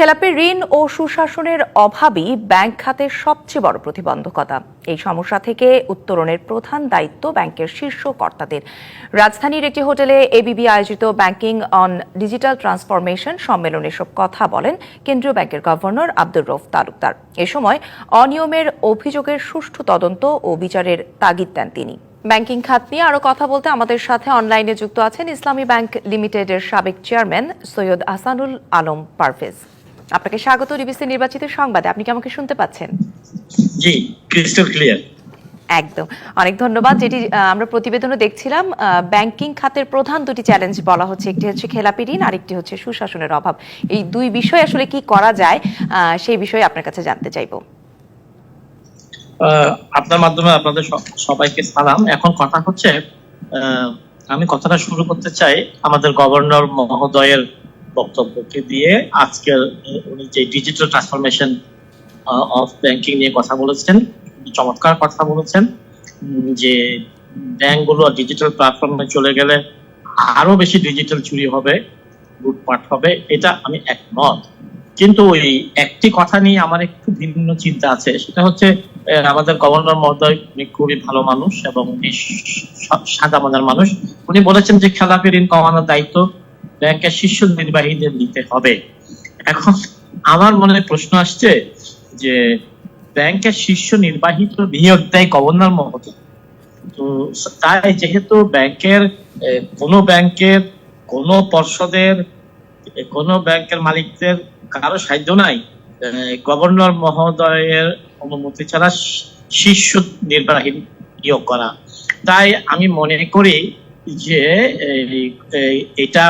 খেলাপি ঋণ ও সুশাসনের অভাবই ব্যাংক খাতের সবচেয়ে বড় প্রতিবন্ধকতা। এই সমস্যা থেকে উত্তরণের প্রধান দায়িত্ব ব্যাংকের শীর্ষ কর্তাদের। রাজধানীর একটি হোটেলে এবিবি আয়োজিত ব্যাংকিং অন ডিজিটাল ট্রান্সফরমেশন সম্মেলনে সব কথা বলেন কেন্দ্রীয় ব্যাংকের গভর্নর আব্দুর রফ তালুকদার। এ সময় অনিয়মের অভিযোগের সুষ্ঠু তদন্ত ও বিচারের তাগিদ দেন তিনি। ব্যাংকিং খাত নিয়ে আরও কথা বলতে আমাদের সাথে অনলাইনে যুক্ত আছেন ইসলামী ব্যাংক লিমিটেডের সাবেক চেয়ারম্যান সৈয়দ আসানুল আলম পারভেজ। আপনাকে স্বাগত ডিবিসি নির্বাচিত সংবাদে আপনি কি আমাকে শুনতে পাচ্ছেন? জি ক্রিস্টাল ক্লিয়ার একদম। অনেক ধন্যবাদ যেটি আমরা প্রতিবেদনে দেখছিলাম ব্যাংকিং খাতের প্রধান দুটি চ্যালেঞ্জ বলা হচ্ছে একটি হচ্ছে খেলাপি ঋণ আরেকটি হচ্ছে সুশাসনের অভাব। এই দুই বিষয় আসলে কি করা যায় সেই বিষয়ে আপনার কাছে জানতে চাইব। আপনার মাধ্যমে আপনাদের সবাইকে সালাম। এখন কথা হচ্ছে আমি কথাটা শুরু করতে চাই আমাদের গভর্নর মহোদয়ের বক্তব্যকে দিয়ে আজকের উনি যে ডিজিটাল ট্রান্সফরমেশন অফ ব্যাংকিং নিয়ে কথা বলেছেন চমৎকার কথা বলেছেন যে ব্যাংকগুলো ডিজিটাল প্ল্যাটফর্মে চলে গেলে আরও বেশি ডিজিটাল চুরি হবে, লুটপাট হবে, এটা আমি একমত। কিন্তু ওই একটি কথা নিয়ে আমার একটু ভিন্ন চিন্তা আছে, সেটা হচ্ছে আমাদের গভর্নর মহোদয় খুবই ভালো মানুষ এবং সাদা মনের মানুষ। উনি বলেছেন যে খেলাপি ঋণ কমানোর দায়িত্ব ব্যাংকের শীর্ষ নির্বাহীদের নিতে হবে। এখন আমার মনে প্রশ্ন আসছে যে, ব্যাংকের শীর্ষ নির্বাহী তো নিয়োগ দেয় গভর্নর মহোদয়। তো তাই যেহেতু ব্যাংকের কোনো ব্যাংকের, কোনো পর্ষদের কোনো ব্যাংকের মালিকদের কারও সাধ্য নাই গভর্নর মহোদয়ের অনুমতি ছাড়া শীর্ষ নির্বাহী নিয়োগ করা। তাই আমি মনে করি যে এটা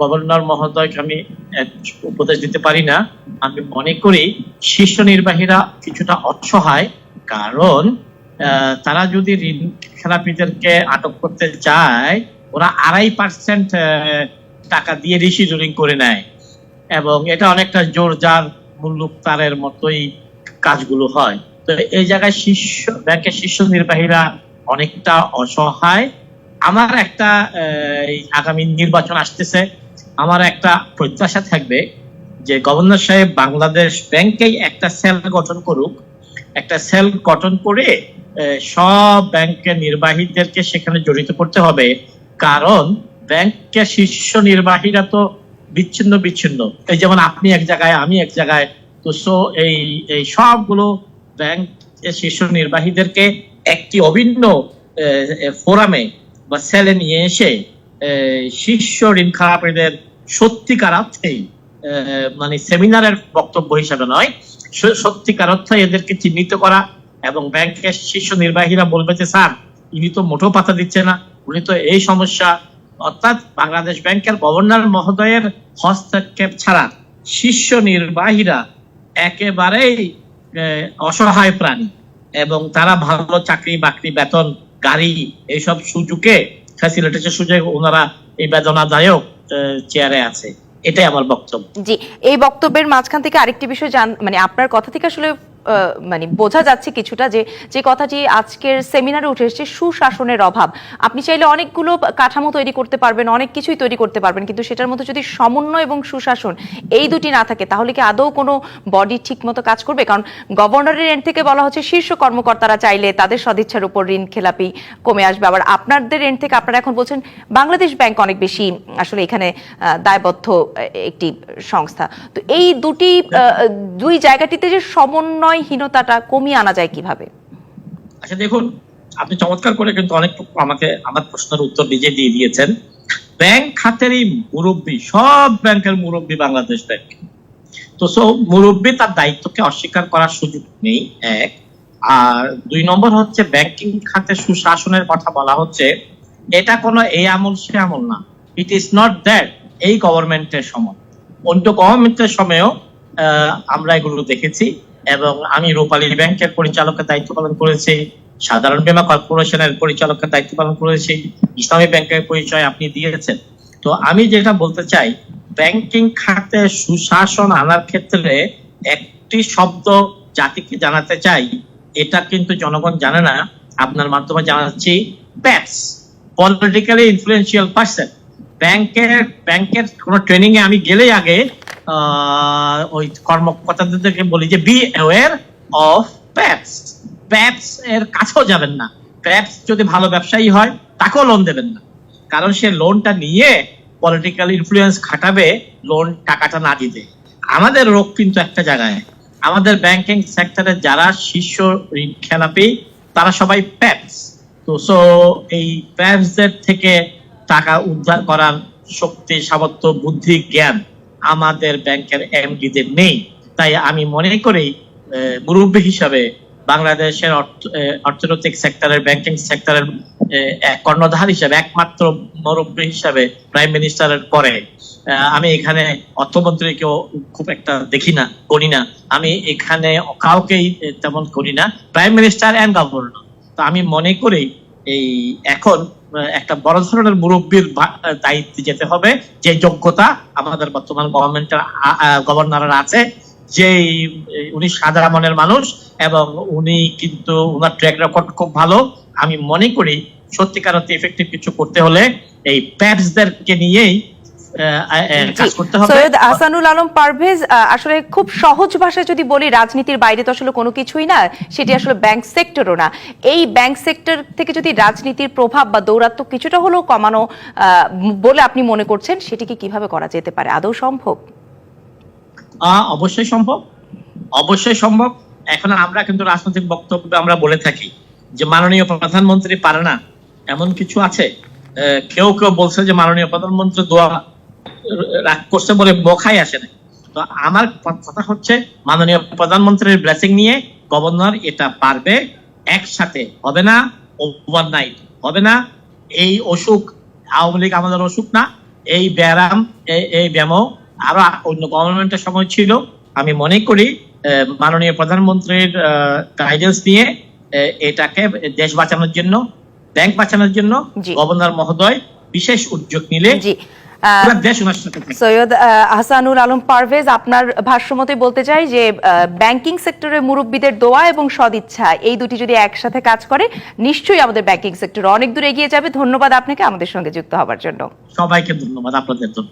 গভর্নর মহোদয়কে আমি উপদেশ দিতে পারি না। আমি মনে করি শীর্ষ নির্বাহীরা কিছুটা অসহায়, কারণ তারা যদি ঋণ খেলাপিদেরকে আটক করতে চায়, ওরা আড়াই পার্সেন্ট টাকা দিয়ে রিসিজুরিং করে নেয়। এবং এটা অনেকটা জোর যার মুল্লুক তারের মতোই কাজগুলো হয়। তো এই জায়গায় শীর্ষ, ব্যাংকের শীর্ষ নির্বাহীরা অনেকটা অসহায় আমার একটা আগামী নির্বাচন আসতেছে। আমার একটা প্রত্যাশা থাকবে যে গভর্নর সাহেব বাংলাদেশ ব্যাংকেই একটা সেল গঠন করুক। একটা সেল গঠন করে সব ব্যাংকের নির্বাহীদেরকে সেখানে জড়িত করতে হবে। কারণ ব্যাংকের শীর্ষ নির্বাহীরা তো বিচ্ছিন্ন বিচ্ছিন্ন। এই যেমন আপনি এক জায়গায়, আমি এক জায়গায়, তো সো এই এই সবগুলো ব্যাংকের শীর্ষ নির্বাহীদেরকে একটি অভিন্ন ফোরামে বা সেলে নিয়ে এসে শীর্ষ ঋণ খারাপীদের সত্যিকার অর্থেই মানে সেমিনারের বক্তব্য হিসাবে নয় সত্যিকার অর্থে এদেরকে চিহ্নিত করা এবং ব্যাংকের শীর্ষ নির্বাহীরা বলবে যে, স্যার, ইনি তো মোটো পাতা দিচ্ছে না। উনি তো এই সমস্যা। অর্থাৎ বাংলাদেশ ব্যাংকের গভর্নর মহোদয়ের হস্তক্ষেপ ছাড়া শীর্ষ নির্বাহীরা একেবারেই অসহায় প্রাণী এবং তারা ভালো চাকরি বাকরি বেতন গাড়ি এইসব সুযোগে ফ্যাসিলিটিসের সুযোগে ওনারা এই বেদনাদায়ক চেয়ারে আছে। এটাই আমার বক্তব্য। জি, এই বক্তব্যের মাঝখান থেকে আরেকটি বিষয় জান মানে আপনার কথা থেকে আসলে মানে বোঝা যাচ্ছে কিছুটা যে যে কথাটি আজকের সেমিনারে উঠে এসেছে, সুশাসনের অভাব। আপনি চাইলে অনেকগুলো কাঠামো তৈরি করতে পারবেন, অনেক কিছুই তৈরি করতে পারবেন, কিন্তু সেটার মধ্যে যদি সমন্বয় এবং সুশাসন এই দুটি না থাকে, তাহলে কি আদৌ কোনো বডি ঠিক মতো কাজ করবে? কারণ গভর্নরের এন্ড থেকে বলা হচ্ছে, শীর্ষ কর্মকর্তারা চাইলে তাদের সদিচ্ছার উপর ঋণ খেলাপি কমে আসবে। আবার আপনাদের এন্ড থেকে আপনারা এখন বলছেন, বাংলাদেশ ব্যাংক অনেক বেশি, আসলে এখানে দায়বদ্ধ একটি সংস্থা। তো এই দুটি দুই জায়গাটিতে যে সমন্বয়হীনতাটা কমিয়ে আনা যায় কীভাবে? আচ্ছা দেখুন, আপনি চমৎকার করে কিন্তু অনেক আমাকে, আমার প্রশ্নের উত্তর নিজে দিয়ে দিয়েছেন। ব্যাংক খাতের এই মুরব্বী, সব ব্যাংকের মুরব্বী বাংলাদেশ ব্যাংক। তো সো মুরব্বী তার দায়িত্বকে অস্বীকার করার সুযোগ নেই, এক। আর দুই নম্বর হচ্ছে, ব্যাংকিং খাতে সুশাসনের কথা বলা হচ্ছে, এটা কোনো এই আমল, সে আমল না। ইট ইজ নট দ্যাট এই গভর্নমেন্টের সময়, অন্য গভর্নমেন্টের সময়ও আমরা এগুলো দেখেছি। এবং আমি রূপালী ব্যাংকের পরিচালকের দায়িত্ব পালন করেছি, সাধারণ বীমা কর্পোরেশনের পরিচালকের দায়িত্ব পালন করেছি, ইসলামী ব্যাংকের পরিচয় আপনি দিয়েছেন। তো আমি যেটা বলতে চাই, ব্যাংকিং খাতে সুশাসন আনার ক্ষেত্রে একটি শব্দ জাতিকে জানাতে চাই, এটা কিন্তু জনগণ জানে না। আপনার মাধ্যমে জানাচ্ছি প্যাপস পলিটিক্যালি ইনফ্লুয়েন্সিয়াল পার্সন ব্যাংকের ব্যাংকের কোনো ট্রেনিং এ আমি গেলেই আগে ওই কর্মকর্তাদেরকে বলি যে বি অ্যাওয়ার অফ প্যাপস প্যাপস এর কাছেও যাবেন না। প্যাপস যদি ভালো ব্যবসায়ী হয়, তাকেও লোন দেবেন না। কারণ সে লোনটা নিয়ে পলিটিক্যাল ইনফ্লুয়েন্স খাটাবে লোন টাকাটা না দিতে। আমাদের রোগ কিন্তু একটা জায়গায়। আমাদের ব্যাংকিং সেক্টরে যারা শীর্ষ ঋণ খেলাপি, তারা সবাই প্যাপস তো সো এই প্যাপসদের থেকে টাকা উদ্ধার করার শক্তি, সামর্থ্য, বুদ্ধি, জ্ঞান আমাদের ব্যাংকের এমডিদের নেই। তাই আমি মনে করি মুরব্বী হিসাবে বাংলাদেশের অর্থ- অর্থনৈতিক সেক্টরের, ব্যাংকিং সেক্টরের কর্ণধার হিসাবে, একমাত্র মুরব্বী হিসাবে প্রাইম মিনিস্টারের পরে আমি এখানে অর্থমন্ত্রীকেও খুব একটা দেখি না, করি না। আমি এখানে কাউকেই তেমন করি না, প্রাইম মিনিস্টার অ্যান্ড গভর্নর তো আমি মনে করি, এই এখন একটা বড় ধরনের মুরব্বীর দায়িত্বে যেতে হবে, যে যোগ্যতা আমাদের বর্তমান গভর্নমেন্টের গভর্নরের আছে যে উনি সাদা মনের মানুষ এবং উনি কিন্তু ওনার ট্র্যাক রেকর্ড খুব ভালো। আমি মনে করি, সত্যিকার অর্থে এফেক্টিভ কিছু করতে হলে এই প্যাপসদেরকে নিয়েই সৈয়দ আহসানুল আলম পারভেজ আসলে খুব সহজ ভাষায় যদি বলি রাজনীতির বাইরে তো আসলে কোনো কিছুই না সেটি আসলে ব্যাংক সেক্টরও না। এই ব্যাংক সেক্টর থেকে যদি রাজনীতির প্রভাব বা দৌরাত্ম কিছুটা হলেও কমানো বলে আপনি মনে করছেন সেটিকে কীভাবে করা যেতে পারে? আদৌ সম্ভব? অবশ্যই সম্ভব। অবশ্যই সম্ভব। এখন আমরা কিন্তু রাজনৈতিক বক্তব্য আমরা বলে থাকি যে মাননীয় প্রধানমন্ত্রী পারে না। এমন কিছু আছে? কেউ কেউ বলছে যে মাননীয় প্রধানমন্ত্রী দোয়া রাগ করছে বলে বখাই আসে না। তো আমার কথা হচ্ছে মাননীয় প্রধানমন্ত্রীর ব্লেসিং নিয়ে গভর্নর এটা পারবে একসাথে। হবে না ওভারনাইট হবে না এই অসুখ আওয়ামী লীগ আমাদের অসুখ না এই ব্যায়াম এই- ব্যায়ামও আরও অন্য গভর্নমেন্টের সময় ছিল। আমি মনে করি মাননীয় প্রধানমন্ত্রীর গাইডেন্স নিয়ে এটাকে দেশ বাঁচানোর জন্য ব্যাংক বাঁচানোর জন্য গভর্নর মহোদয় বিশেষ উদ্যোগ নিলে সৈয়দ আহ, আহসানুল আলম পারভেজ আপনার ভাষ্যমতে বলতে চাই যে ব্যাংকিং সেক্টরের মুরব্বীদের দোয়া এবং সদিচ্ছা এই দুটি যদি একসাথে কাজ করে নিশ্চয়ই আমাদের ব্যাংকিং সেক্টর অনেক দূর এগিয়ে যাবে। ধন্যবাদ আপনাকে আমাদের সঙ্গে যুক্ত হবার জন্য। সবাইকে ধন্যবাদ আপনাদের জন্য।